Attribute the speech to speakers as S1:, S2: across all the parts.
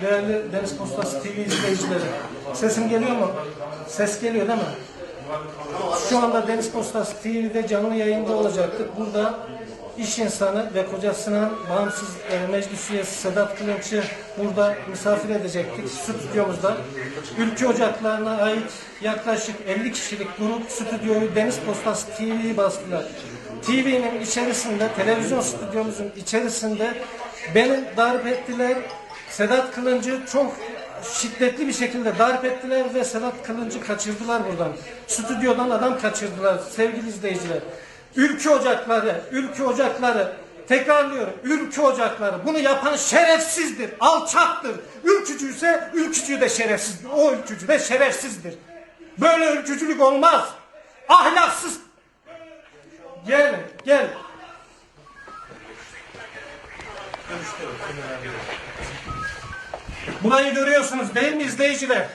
S1: Değerli Deniz Postası TV izleyicileri. Sesim geliyor mu? Ses geliyor değil mi? Şu anda Deniz Postası TV'de canlı yayında olacaktık. Burada iş insanı ve kocasının bağımsız e, meclis üyesi Sedat Kılınç'ı burada misafir edecektik stüdyomuzda. Ülke Ocaklarına ait yaklaşık 50 kişilik grup stüdyoyu Deniz Postası TV'yi bastılar. TV'nin içerisinde, televizyon stüdyomuzun içerisinde beni darp ettiler. Sedat Kılıncı çok şiddetli bir şekilde darp ettiler ve Sedat Kılıncı kaçırdılar buradan. Stüdyodan adam kaçırdılar sevgili izleyiciler. Ülke ocakları, ülke ocakları tekrarlıyorum ülke ocakları bunu yapan şerefsizdir, alçaktır. Ülkücü ise ülkücü de şerefsizdir. O ülkücü de şerefsizdir. Böyle ülkücülük olmaz. Ahlaksız. Gel, gel. Burayı görüyorsunuz değil mi izleyiciler?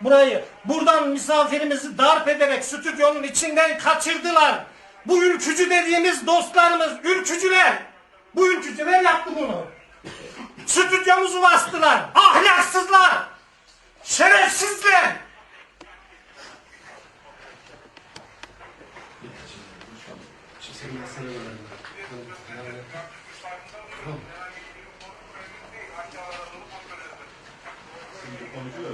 S1: Burayı. Buradan misafirimizi darp ederek stüdyonun içinden kaçırdılar. Bu ülkücü dediğimiz dostlarımız, ülkücüler. Bu ülkücüler yaptı bunu. Stüdyomuzu bastılar. Ahlaksızlar. Şerefsizler.
S2: Konuşuyor.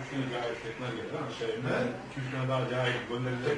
S2: Üç tane cahil tekrar geldi ama şey, iki üç tane daha cahil gönderilecek.